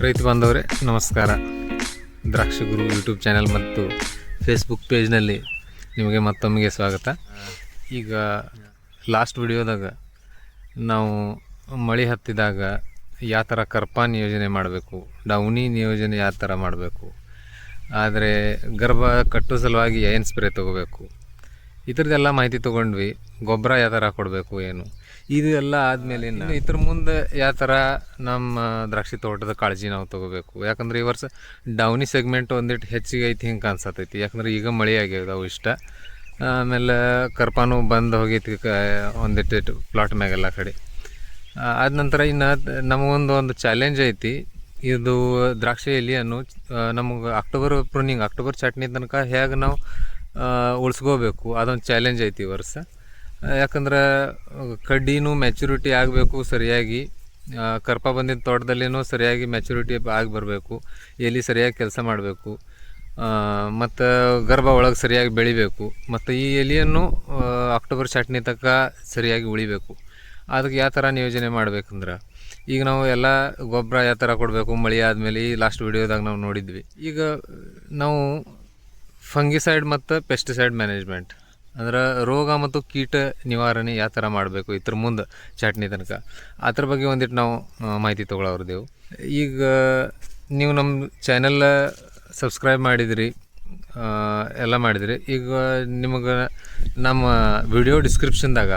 ರೈತ ಬಾಂಧವರೇ, ನಮಸ್ಕಾರ. ದ್ರಾಕ್ಷಿ ಗುರು ಯೂಟ್ಯೂಬ್ ಚಾನೆಲ್ ಮತ್ತು ಫೇಸ್ಬುಕ್ ಪೇಜ್ನಲ್ಲಿ ನಿಮಗೆ ಮತ್ತೊಮ್ಮೆಗೆ ಸ್ವಾಗತ. ಈಗ ಲಾಸ್ಟ್ ವಿಡಿಯೋದಾಗ ನಾವು ಮಳೆ ಹತ್ತಿದಾಗ ಯಾವ ಥರ ಕರ್ಪಾನ್ ಯೋಜನೆ ಮಾಡಬೇಕು, ಡೌನಿ ನಿಯೋಜನೆ ಯಾವ ಥರ ಮಾಡಬೇಕು, ಆದರೆ ಗರ್ಭ ಕಟ್ಟೋ ಸಲುವಾಗಿ ಏನು ಸ್ಪ್ರೇ ತೊಗೋಬೇಕು ಇದ್ರದ್ದೆಲ್ಲ ಮಾಹಿತಿ ತೊಗೊಂಡ್ವಿ. ಗೊಬ್ಬರ ಯಾವ ಥರ ಕೊಡಬೇಕು, ಏನು? ಇದು ಎಲ್ಲ ಆದಮೇಲೆ ಇದ್ರ ಮುಂದೆ ಯಾವ ಥರ ನಮ್ಮ ದ್ರಾಕ್ಷಿ ತೋಟದ ಕಾಳಜಿ ನಾವು ತೊಗೋಬೇಕು? ಯಾಕಂದ್ರೆ ಈ ವರ್ಷ ಡೌನಿ ಸೆಗ್ಮೆಂಟ್ ಒಂದಿಟ್ಟು ಹೆಚ್ಚಿಗೆ ಐತಿ ಹಿಂಗೆ ಕಾಣಿಸತೈತಿ. ಯಾಕಂದ್ರೆ ಈಗ ಮಳೆ ಆಗ್ಯಾವ ಇಷ್ಟ. ಆಮೇಲೆ ಕರ್ಪಾನು ಬಂದು ಹೋಗೈತಿ ಕ ಒಂದಿಟ್ಟು ಪ್ಲಾಟ್ ಮ್ಯಾಗೆಲ್ಲ ಕಡೆ. ಆದ ನಂತರ ಇನ್ನು ನಮಗೊಂದು ಒಂದು ಚಾಲೆಂಜ್ ಐತಿ. ಇದು ದ್ರಾಕ್ಷಿ ಎಲೆಯನ್ನು ನಮಗೆ ಅಕ್ಟೋಬರ್ ಪ್ರೂನಿಂಗ್ ಅಕ್ಟೋಬರ್ ಚಟ್ನಿ ತನಕ ಹೇಗೆ ನಾವು ಉಳಿಸ್ಕೋಬೇಕು, ಅದೊಂದು ಚಾಲೆಂಜ್ ಐತಿ ಈ ವರ್ಷ. ಯಾಕಂದ್ರೆ, ಕಡ್ಡಿನೂ ಮೆಚುರಿಟಿ ಆಗಬೇಕು ಸರಿಯಾಗಿ. ಕರ್ಪ ಬಂದಿದ್ದ ತೋಟದಲ್ಲಿನೂ ಸರಿಯಾಗಿ ಮೆಚುರಿಟಿ ಆಗಿ ಬರಬೇಕು. ಎಲ್ಲಿ ಸರಿಯಾಗಿ ಕೆಲಸ ಮಾಡಬೇಕು. ಮತ್ತು ಗರ್ಭ ಒಳಗೆ ಸರಿಯಾಗಿ ಬೆಳಿಬೇಕು. ಮತ್ತು ಈ ಎಲೆಯನ್ನು ಅಕ್ಟೋಬರ್ ಚಟ್ನಿ ತನಕ ಸರಿಯಾಗಿ ಉಳಿಬೇಕು. ಅದಕ್ಕೆ ಯಾವ ಥರ ನಿಯೋಜನೆ ಮಾಡ್ಬೇಕಂದ್ರೆ, ಈಗ ನಾವು ಎಲ್ಲ ಗೊಬ್ಬರ ಯಾವ ಥರ ಕೊಡಬೇಕು, ಮಳೆ ಆದಮೇಲೆ ಈ ಲಾಸ್ಟ್ ವಿಡಿಯೋದಾಗ ನಾವು ನೋಡಿದ್ವಿ. ಈಗ ನಾವು ಫಂಗಿಸೈಡ್ ಮತ್ತು ಪೆಸ್ಟಿಸೈಡ್ ಮ್ಯಾನೇಜ್ಮೆಂಟ್ ಅಂದ್ರೆ ರೋಗ ಮತ್ತು ಕೀಟ ನಿವಾರಣೆ ಯಾವ ಥರ ಮಾಡಬೇಕು ಇದ್ರ ಮುಂದೆ ಚಟ್ನಿ ತನಕ. ಅದ್ರ ಬಗ್ಗೆ ಒಂದಿಟ್ಟು ನಾವು ಮಾಹಿತಿ ತೊಗೊಳವ್ರದೇವು ಈಗ, ನೀವು ನಮ್ಮ ಚಾನೆಲ್ ಸಬ್ಸ್ಕ್ರೈಬ್ ಮಾಡಿದಿರಿ ಎಲ್ಲ ಮಾಡಿದಿರಿ. ಈಗ ನಿಮಗೆ ನಮ್ಮ ವಿಡಿಯೋ ಡಿಸ್ಕ್ರಿಪ್ಷನ್ದಾಗ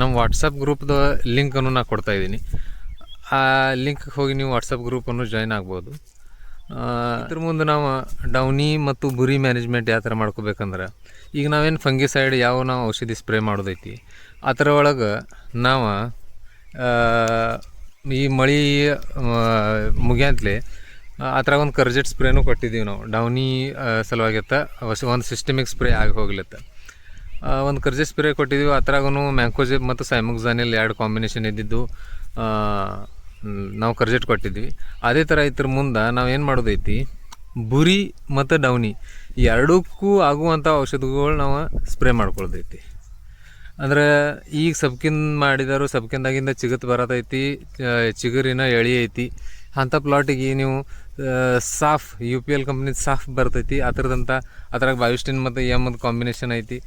ನಮ್ಮ ವಾಟ್ಸಪ್ ಗ್ರೂಪ್ದ ಲಿಂಕನ್ನು ನಾನು ಕೊಡ್ತಾ ಇದ್ದೀನಿ. ಆ ಲಿಂಕ್ಗೆ ಹೋಗಿ ನೀವು ವಾಟ್ಸಪ್ ಗ್ರೂಪನ್ನು ಜಾಯ್ನ್ ಆಗ್ಬೋದು. ಇದ್ರ ಮುಂದೆ ನಾವು ಡೌನಿ ಮತ್ತು ಬುರಿ ಮ್ಯಾನೇಜ್ಮೆಂಟ್ ಯಾವ ಥರ ಮಾಡ್ಕೋಬೇಕಂದ್ರೆ ಈಗ ನಾವೇನು ಫಂಗಿಸೈಡ್ ಯಾವ ನಾವು ಔಷಧಿ ಸ್ಪ್ರೇ ಮಾಡೋದೈತಿ? ಅದರ ಒಳಗೆ ನಾವು ಈ ಮಳೆ ಮುಗಿಯಂತಲೇ, ಆ ಒಂದು ಕರ್ಜೆಟ್ ಸ್ಪ್ರೇನೂ ಕೊಟ್ಟಿದ್ದೀವಿ ನಾವು. ಡೌನಿ ಸಲುವಾಗಿತ್ತ ಒಂದು ಸಿಸ್ಟಮಿಕ್ ಸ್ಪ್ರೇ ಆಗಿ ಹೋಗ್ಲತ್ತ. ಒಂದು ಕರ್ಜೆಟ್ ಸ್ಪ್ರೇ ಕೊಟ್ಟಿದ್ದೀವಿ ಅದ್ರಾಗೂ ಮ್ಯಾಂಕೋಜಿಬ್ ಮತ್ತು ಸೈಮುಕ್ಸಾನಿಲ್ ಎರಡು ಕಾಂಬಿನೇಷನ್ ಇದ್ದಿದ್ದು ನಾವು ಕರ್ಜೆಟ್ ಕೊಟ್ಟಿದ್ವಿ. ಅದೇ ಥರ ಇದ್ರ ಮುಂದೆ ನಾವು ಏನು ಮಾಡೋದೈತಿ? ಬುರಿ ಮತ್ತು ಡೌನಿ. ಎರಡಕ್ಕೂ ಆಗುವಂಥ ಔಷಧಗಳು ನಾವು ಸ್ಪ್ರೇ ಮಾಡ್ಕೊಳ್ತೈತಿ. ಅಂದ್ರೆ ಈಗ ಸಬ್ಕಿನ್ ಮಾಡಿದಾರು ಸಬ್ಕಿನ್ದಾಗಿಂದ ಚಿಗತ್ ಬರತೈತಿ ಚಿಗುರಿನ ಎಳಿ ಐತಿ. ಅಂಥ ಪ್ಲಾಟಿಗೆ ನೀವು ಸಾಫ್ ಯು ಪಿ ಎಲ್ ಕಂಪ್ನಿ ಸಾಫ್ ಬರ್ತೈತಿ. ಅದ್ರದಂಥ ಅದ್ರಾಗ ಬಯೋಸ್ಟಿನ್ ಮತ್ತು ಎಂ ಮತ್ತು ಕಾಂಬಿನೇಷನ್ ಐತಿ.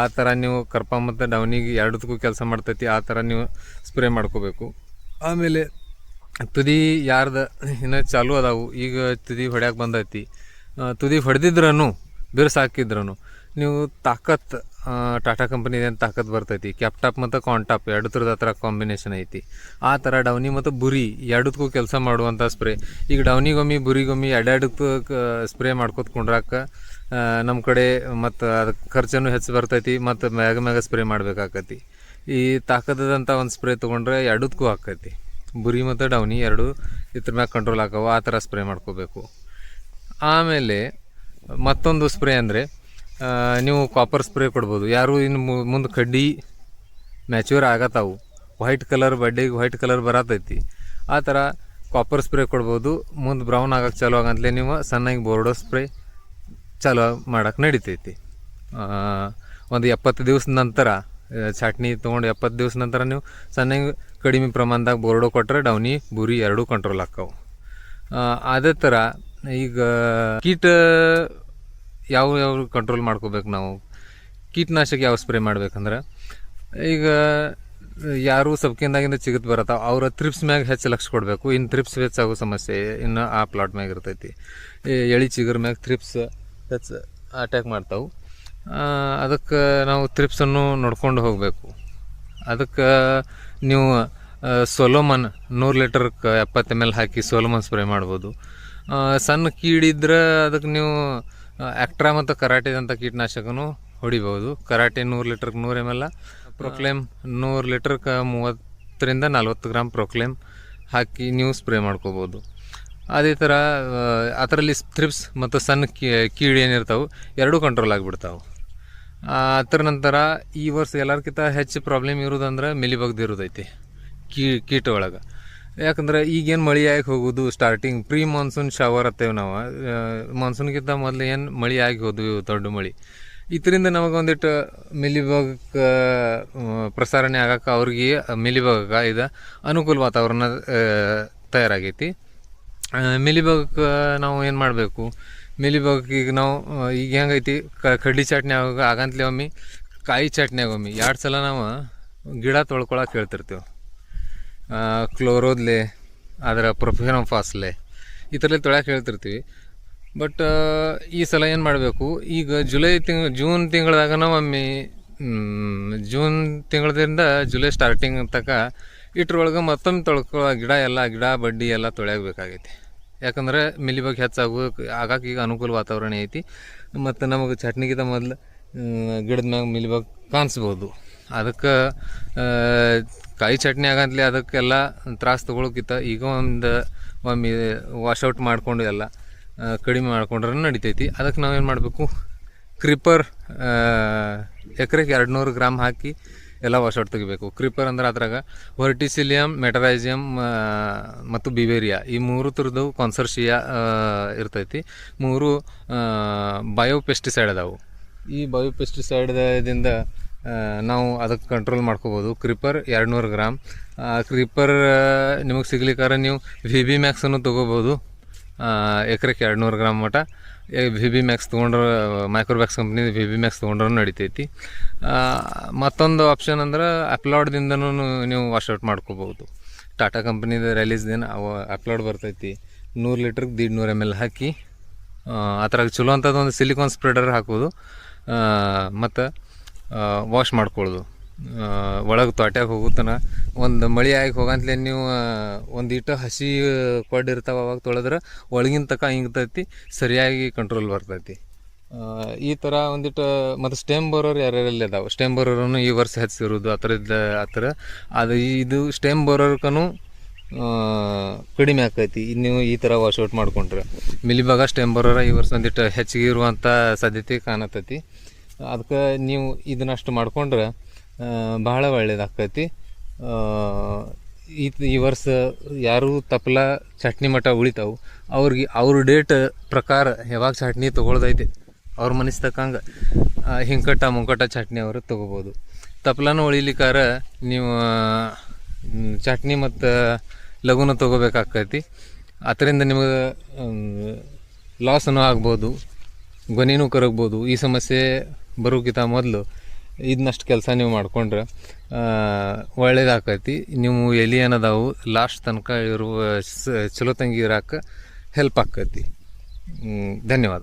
ಆ ಥರ ನೀವು ಕರ್ಪ ಮತ್ತು ಡೌನಿಗೆ ಎರಡಕ್ಕೂ ಕೆಲಸ ಮಾಡ್ತೈತಿ. ಆ ಥರ ನೀವು ಸ್ಪ್ರೇ ಮಾಡ್ಕೋಬೇಕು. ಆಮೇಲೆ ತುದಿ ಯಾರ್ದ ಇನ್ನು ಚಾಲು ಅದಾವು. ಈಗ ತುದಿ ಹೊಡ್ಯಾಕೆ ಬಂದೈತಿ. ತುದಿ ಹೊಡೆದಿದ್ರೂ ಬಿರ್ಸ್ ಹಾಕಿದ್ರೂ ನೀವು ತಾಕತ್ ಟಾಟಾ ಟಾಟಾ ಕಂಪ್ನಿದೇನು ತಾಕತ್ ಬರ್ತೈತಿ? ಕ್ಯಾಪ್ಟಾಪ್ ಮತ್ತು ಕಾಂಟಾಪ್, ಎರಡು ಥರದ ಹತ್ರ ಕಾಂಬಿನೇಷನ್ ಐತಿ. ಆ ಥರ ಡೌನಿ ಮತ್ತು ಬುರಿ, ಎರಡಕ್ಕೂ ಕೆಲಸ ಮಾಡುವಂಥ ಸ್ಪ್ರೇ. ಈಗ ಡೌನಿಗೊಮ್ಮಿ, ಬುರಿಗೊಮ್ಮಿ ಎರಡೆರಡಕ್ಕೂ ಸ್ಪ್ರೇ ಮಾಡ್ಕೊತ ಕುಂಡ್ರಾಕ ನಮ್ಮ ಕಡೆ ಮತ್ತು ಅದು ಖರ್ಚನ್ನು ಹೆಚ್ಚು ಬರ್ತೈತಿ ಮತ್ತು ಮ್ಯಾಗ ಮ್ಯಾಗ ಸ್ಪ್ರೇ ಮಾಡ್ಬೇಕಾಕತಿ. ಈ ತಾಕತದಂಥ ಒಂದು ಸ್ಪ್ರೇ ತೊಗೊಂಡ್ರೆ ಎರಡಕ್ಕೂ ಆಕೈತಿ. ಬುರಿ ಮತ್ತು ಡೌನಿ ಎರಡು ಇದ್ರ ಮ್ಯಾಗ ಕಂಟ್ರೋಲ್ ಹಾಕವು, ಆ ಥರ ಸ್ಪ್ರೇ ಮಾಡ್ಕೋಬೇಕು. ಆಮೇಲೆ ಮತ್ತೊಂದು ಸ್ಪ್ರೇ ಅಂದರೆ ನೀವು ಕಾಪರ್ ಸ್ಪ್ರೇ ಕೊಡ್ಬೋದು. ಯಾರು ಇನ್ನು ಮುಂದೆ ಕಡ್ಡಿ ಮ್ಯಾಚ್ಯೂರ್ ಆಗತ್ತಾವು ವೈಟ್ ಕಲರ್ ಬಡ್ಡಿಗೆ ವೈಟ್ ಕಲರ್ ಬರತೈತಿ. ಆ ಥರ ಕಾಪರ್ ಸ್ಪ್ರೇ ಕೊಡ್ಬೋದು. ಮುಂದೆ ಬ್ರೌನ್ ಆಗಕ್ಕೆ ಚಾಲು ಆಗಂತಲೇ ನೀವು ಸಣ್ಣಗೆ ಬೋರ್ಡೋ ಸ್ಪ್ರೇ ಚಾಲು ಮಾಡಕ್ಕೆ ನಡಿತೈತಿ. ಒಂದು ಎಪ್ಪತ್ತು ದಿವ್ಸ ನಂತರ ಚಟ್ನಿ ತೊಗೊಂಡು ಎಪ್ಪತ್ತು ದಿವ್ಸ ನಂತರ ನೀವು ಸಣ್ಣಗೆ ಕಡಿಮೆ ಪ್ರಮಾಣದಾಗ ಬೋರ್ಡೋ ಕೊಟ್ಟರೆ ಡೌನಿ, ಬುರಿ ಎರಡೂ ಕಂಟ್ರೋಲ್ ಆಕ್ಕವು ಅದೇ ಥರ ಈಗ ಕೀಟ ಯಾವ ಯಾವ ಕಂಟ್ರೋಲ್ ಮಾಡ್ಕೋಬೇಕು ನಾವು? ಕೀಟನಾಶಕ ಯಾವ ಸ್ಪ್ರೇ ಮಾಡ್ಬೇಕಂದ್ರೆ, ಈಗ ಯಾರು ಸಬ್ಕಿಂದಾಗಿಂದ ಚಿಗತ್ ಬರತ್ತಾವ, ಅವ್ರ ತ್ರಿಪ್ಸ್ ಮ್ಯಾಗ ಹೆಚ್ಚು ಲಕ್ಷ ಕೊಡಬೇಕು. ಇನ್ನು ತ್ರಿಪ್ಸ್ ಹೆಚ್ಚಾಗೋ ಸಮಸ್ಯೆ, ಇನ್ನು ಆ ಪ್ಲಾಟ್ ಮ್ಯಾಗ ಇರ್ತೈತಿ. ಎಳಿ ಚಿಗುರ್ ಮ್ಯಾಗ ತ್ರಿಪ್ಸ್ ಹೆಚ್ಚು ಅಟ್ಯಾಕ್ ಮಾಡ್ತಾವೆ. ಅದಕ್ಕೆ ನಾವು ತ್ರಿಪ್ಸನ್ನು ನೋಡ್ಕೊಂಡು ಹೋಗಬೇಕು. ಅದಕ್ಕೆ ನೀವು ಸೊಲೋಮನ್, ನೂರು ಲೀಟರ್ ಎಪ್ಪತ್ತು ಎಂ ಎಲ್ ಹಾಕಿ ಸೊಲೋಮನ್ ಸ್ಪ್ರೇ ಮಾಡ್ಬೋದು. ಸಣ್ಣ ಕೀಡಿದ್ರೆ ಅದಕ್ಕೆ ನೀವು ಆಕ್ಟ್ರಾ ಮತ್ತು ಕರಾಟೆದಂಥ ಕೀಟನಾಶಕನು ಹೊಡಿಬೋದು. ಕರಾಟೆ ನೂರು ಲೀಟರ್ಗೆ ನೂರು ಎಂ ಎಲ್, ಪ್ರೊಕ್ಲೇಮ್ ನೂರು ಲೀಟರ್ಗೆ ಮೂವತ್ತರಿಂದ ನಲ್ವತ್ತು ಗ್ರಾಮ್ ಪ್ರೊಕ್ಲೇಮ್ ಹಾಕಿ ನೀವು ಸ್ಪ್ರೇ ಮಾಡ್ಕೋಬೋದು. ಅದೇ ಥರ ಅದರಲ್ಲಿ ಥ್ರಿಪ್ಸ್ ಮತ್ತು ಸಣ್ಣ ಕೀ, ಕೀಡಿ ಏನಿರ್ತಾವೆ, ಎರಡೂ ಕಂಟ್ರೋಲ್ ಆಗಿಬಿಡ್ತಾವೆ. ಅದರ ನಂತರ ಈ ವರ್ಷ ಎಲ್ಲರ್ಕಿಂತ ಹೆಚ್ಚು ಪ್ರಾಬ್ಲಮ್ ಇರೋದಂದ್ರೆ ಮಿಲಿಬಗ್ದು ಇರೋದೈತಿ. ಕೀ, ಕೀಟ ಒಳಗೆ. ಯಾಕಂದ್ರೆ ಈಗೇನು ಮಳೆ ಆಗಿ ಹೋಗೋದು ಸ್ಟಾರ್ಟಿಂಗ್ ಪ್ರೀ ಮಾನ್ಸೂನ್ ಶವರ್ ಹತ್ತೇವೆ ನಾವು. ಮಾನ್ಸೂನ್ಗಿಂತ ಮೊದಲು ಏನು ಮಳೆ ಆಗಿ ಹೋದ್ವಿ ದೊಡ್ಡ ಮಳೆ. ಇದರಿಂದ ನಮಗೆ ಒಂದಿಟ್ಟು ಮಿಲಿಬಗ್ ಪ್ರಸಾರಣೆ ಆಗಕ್ಕೆ ಅವ್ರಿಗೆ ಮಿಲಿಬಗ ಇದು ಅನುಕೂಲ ವಾತಾವರಣ ತಯಾರಾಗೈತಿ. ಮಿಲಿಬಗಕ್ಕೆ ನಾವು ಏನು ಮಾಡಬೇಕು? ಮಿಲಿಬಾಗಕ್ಕೆ ಈಗ ನಾವು ಈಗ ಹೆಂಗೈತಿ? ಕ, ಕಡ್ಲಿ ಚಟ್ನಿ ಆಗ ಆಗಂತಲೇ ಒಮ್ಮೆ, ಕಾಯಿ ಚಟ್ನಿ ಒಮ್ಮೆ. ಎರಡು ಸಲ ನಾವು ಗಿಡ ತೊಳ್ಕೊಳಕ್ಕೆ ಹೇಳ್ತಿರ್ತೀವಿ. ಕ್ಲೋರೋದ್ಲೆ ಅದರ ಪ್ರೊಫೆನೋಫಾಸ್ಲೆ ಈ ಥರ ತೊಳ್ಯಾಕೆ ಹೇಳ್ತಿರ್ತೀವಿ. ಬಟ್ ಈ ಸಲ ಏನು ಮಾಡಬೇಕು? ಈಗ ಜುಲೈ ತಿಂಗ್, ಜೂನ್ ತಿಂಗಳದಾಗ ಒಮ್ಮೆ ಜೂನ್ ತಿಂಗಳದಿಂದ ಜುಲೈ ಸ್ಟಾರ್ಟಿಂಗ್ ತನಕ ಇಟ್ರೊಳಗೆ ಮತ್ತೊಮ್ಮೆ ತೊಳ್ಕೊ, ಗಿಡ ಎಲ್ಲ, ಗಿಡ, ಬಡ್ಡಿ ಎಲ್ಲ ತೊಳ್ಯಾಗಬೇಕಾಗೈತಿ ಯಾಕಂದ್ರೆ ಮಿಲಿಬಗ್ ಹೆಚ್ಚಾಗು ಆಗಕ್ಕೆ ಈಗ ಅನುಕೂಲ ವಾತಾವರಣ ಐತಿ. ಮತ್ತು ನಮಗೆ ಚಟ್ನಿಗಿಂತ ಮೊದಲು ಗಿಡದ ಮ್ಯಾಗ ಮಿಲಿಬಗ್ ಕಾಣಿಸ್ಬೋದು. ಅದಕ್ಕೆ ಕಾಯಿ ಚಟ್ನಿ ಆಗಂತಲೇ ಅದಕ್ಕೆಲ್ಲ ತ್ರಾಸ ತೊಗೊಳಕ್ಕಿಂತ ಈಗ ಒಂದು ಒಮ್ಮೆ ವಾಶೌಟ್ ಮಾಡಿಕೊಂಡು ಎಲ್ಲ ಕಡಿಮೆ ಮಾಡ್ಕೊಂಡ್ರೂ ನಡಿತೈತಿ. ಅದಕ್ಕೆ ನಾವೇನು ಮಾಡಬೇಕು? ಕ್ರಿಪರ್ ಎಕರೆಗೆ ಎರಡು ನೂರು ಗ್ರಾಮ್ ಹಾಕಿ ಎಲ್ಲ ವಾಶೌಟ್ ತೆಗಿಬೇಕು. ಕ್ರಿಪರ್ ಅಂದ್ರೆ ಅದ್ರಾಗ ವರ್ಟಿಸಿಲಿಯಮ್ ಮೆಟರೈಸಿಯಮ್ ಮತ್ತು ಬಿವೇರಿಯಾ ಈ ಮೂರು ಥರದ್ದು ಕಾನ್ಸರ್ಷಿಯಾ ಇರ್ತೈತಿ. ಮೂರು ಬಯೋಪೆಸ್ಟಿಸೈಡ್ ಅದಾವು. ಈ ಬಯೋ ಪೆಸ್ಟಿಸೈಡ್ದಿಂದ ನಾವು ಅದಕ್ಕೆ ಕಂಟ್ರೋಲ್ ಮಾಡ್ಕೋಬೋದು. ಕ್ರಿಪರ್ ಎರಡು ನೂರು ಗ್ರಾಮ್ ಕ್ರಿಪರ್ ನಿಮಗೆ ಸಿಗ್ಲಿಕ್ಕಾರ ನೀವು ವಿ ಬಿ ಮ್ಯಾಕ್ಸನ್ನು ತೊಗೋಬೋದು. ಎಕರೆಗೆ ಎರಡು ನೂರು ಗ್ರಾಮ್ ಮಟ. ವಿ ಬಿ ಮ್ಯಾಕ್ಸ್ ತೊಗೊಂಡ್ರೆ Microbax company V B max ತೊಗೊಂಡ್ರೂ ನಡಿತೈತಿ. ಮತ್ತೊಂದು ಆಪ್ಷನ್ ಅಂದ್ರೆ ಅಪ್ಲೋಡ್ದಿಂದನೂ ನೀವು ವಾಶ್ಔಟ್ ಮಾಡ್ಕೋಬೋದು. ಟಾಟಾ ಕಂಪ್ನಿದ ದಿನ ಅವ ಅಪ್ಲೋಡ್ ಬರ್ತೈತಿ. ನೂರು ಲೀಟ್ರಿಗೆ ದೀಡ್ ನೂರು ಎಂ ಎಲ್ ಹಾಕಿ. ಅದ್ರಾಗ ಚಲೋ ಅಂಥದ್ದು ಒಂದು ಸಿಲಿಕಾನ್ ಸ್ಪ್ರೆಡರ್ ಹಾಕೋದು ಮತ್ತು ವಾಶ್ ಮಾಡ್ಕೊಳ್ಳೋದು ಒಳಗೆ ತೋಟ್ಯಾಗ ಹೋಗುತ್ತನ, ಒಂದು ಮಳೆ ಆಗಿ ಹೋಗಂತಲೇ ನೀವು ಒಂದು ಇಟ್ಟು ಹಸಿ ಕೊಡ್ಡಿರ್ತಾವೆ ಅವಾಗ ತೊಳೆದ್ರೆ ಒಳಗಿನ ತಕ ಹಿಂಗ್ತೈತಿ ಸರಿಯಾಗಿ ಕಂಟ್ರೋಲ್ ಬರ್ತೈತಿ. ಈ ಥರ ಒಂದಿಟ್ಟು ಮತ್ತು ಸ್ಟೆಮ್ ಬೋರೋರು ಯಾರ್ಯಾರಲ್ಲಿ ಅದಾವೆ ಸ್ಟೆಮ್ ಬೋರೋರನ್ನು ಈ ವರ್ಷ ಹೆಚ್ಚಿರೋದು, ಆ ಥರದ್ದು ಆ ಥರ ಅದು ಇದು ಸ್ಟೆಮ್ ಬೋರೋರ್ಕನು ಕಡಿಮೆ ಇದ್ ನೀವು ಈ ಥರ ಔಟ್ ಮಾಡ್ಕೊಂಡ್ರೆ. ಮಿಲಿಬಾಗ ಸ್ಟೆಮ್ ಬರೋರ ಈ ವರ್ಷ ಒಂದಿಟ್ಟು ಹೆಚ್ಚಿಗೆ ಇರುವಂಥ ಸಾಧ್ಯತೆ ಕಾಣತೈತಿ. ಅದಕ್ಕೆ ನೀವು ಇದನ್ನಷ್ಟು ಮಾಡ್ಕೊಂಡ್ರೆ ಭಾಳ ಒಳ್ಳೇದಾಕೈತಿ ಈ ಈ ವರ್ಷ ಯಾರು ತಪ್ಪಲ ಚಟ್ನಿ ಮಠ ಉಳಿತಾವು, ಅವ್ರಿಗೆ ಅವ್ರ ಡೇಟ್ ಪ್ರಕಾರ ಯಾವಾಗ ಚಟ್ನಿ ತೊಗೊಳ್ದೈತಿ, ಅವ್ರ ಮನಸ್ಸು ತಕ್ಕಂಗೆ ಹಿಂಕಟ್ಟ ಮುಂಕಟ್ಟ ಚಟ್ನಿ ಅವರು ತೊಗೋಬೋದು. ತಪ್ಪಲನ ಉಳಿಲಿಕ್ಕಾರ ನೀವು ಚಟ್ನಿ ಮತ್ತು ಲಘುನ ತೊಗೋಬೇಕಾಗ್ತೈತಿ. ಅದರಿಂದ ನಿಮಗೆ ಲಾಸನೂ ಆಗ್ಬೋದು ಗೊನೆನೂ ಕರಗ್ಬೋದು, ಈ ಸಮಸ್ಯೆ ಬರೋಕ್ಕಿಂತ ಮೊದಲು ಇದನ್ನಷ್ಟು ಕೆಲಸ ನೀವು ಮಾಡ್ಕೊಂಡ್ರೆ ಒಳ್ಳೇದಾಕೈತಿ. ನೀವು ಎಲಿ ಏನದಾವು ಲಾಸ್ಟ್ ತನಕ ಇರುವ ಚಲೋ ತಂಗಿ ಇರಾಕ ಹೆಲ್ಪ್ ಆಕೈತಿ. ಧನ್ಯವಾದ.